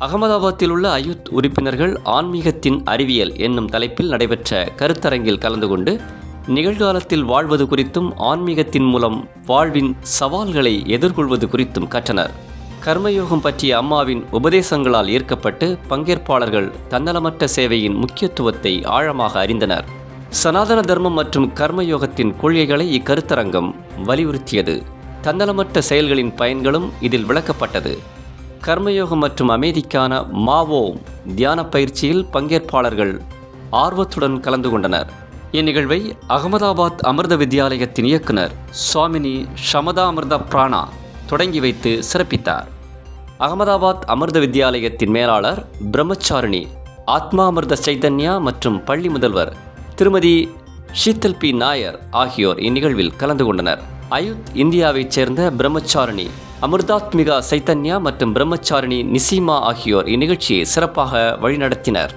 அகமதாபாத்தில் உள்ள அயுத் உறுப்பினர்கள் ஆன்மீகத்தின் அறிவியல் என்னும் தலைப்பில் நடைபெற்ற கருத்தரங்கில் கலந்து கொண்டு நிகழ்காலத்தில் வாழ்வது குறித்தும் ஆன்மீகத்தின் மூலம் வாழ்வின் சவால்களை எதிர்கொள்வது குறித்தும் கற்றனர். கர்மயோகம் பற்றிய அம்மாவின் உபதேசங்களால் ஈர்க்கப்பட்டு பங்கேற்பாளர்கள் தன்னலமற்ற சேவையின் முக்கியத்துவத்தை ஆழமாக அறிந்தனர். சனாதன தர்மம் மற்றும் கர்மயோகத்தின் கொள்கைகளை இக்கருத்தரங்கம் வலியுறுத்தியது. தன்னலமற்ற செயல்களின் பயன்களும் இதில் விளக்கப்பட்டது. கர்மயோகம் மற்றும் அமைதிக்கான மாவோ தியான பயிற்சியில் பங்கேற்பாளர்கள் ஆர்வத்துடன் கலந்து கொண்டனர். இந்நிகழ்வை அகமதாபாத் அமிர்த வித்யாலயத்தின் இயக்குனர் சுவாமினி ஷமதா அமிர்த பிராணா தொடங்கி வைத்து சிறப்பித்தார். அகமதாபாத் அமிர்த வித்யாலயத்தின் மேலாளர் பிரம்மச்சாரிணி ஆத்மா அமிர்த சைதன்யா மற்றும் பள்ளி முதல்வர் திருமதி ஷீத்தல் பி. நாயர் ஆகியோர் இந்நிகழ்வில் கலந்து கொண்டனர். அயுத் இந்தியாவைச் சேர்ந்த பிரம்மச்சாரிணி அமிர்தாத்மிகா சைத்தன்யா மற்றும் பிரம்மச்சாரிணி நிசீமா ஆகியோர் இந்நிகழ்ச்சியை சிறப்பாக வழிநடத்தினர்.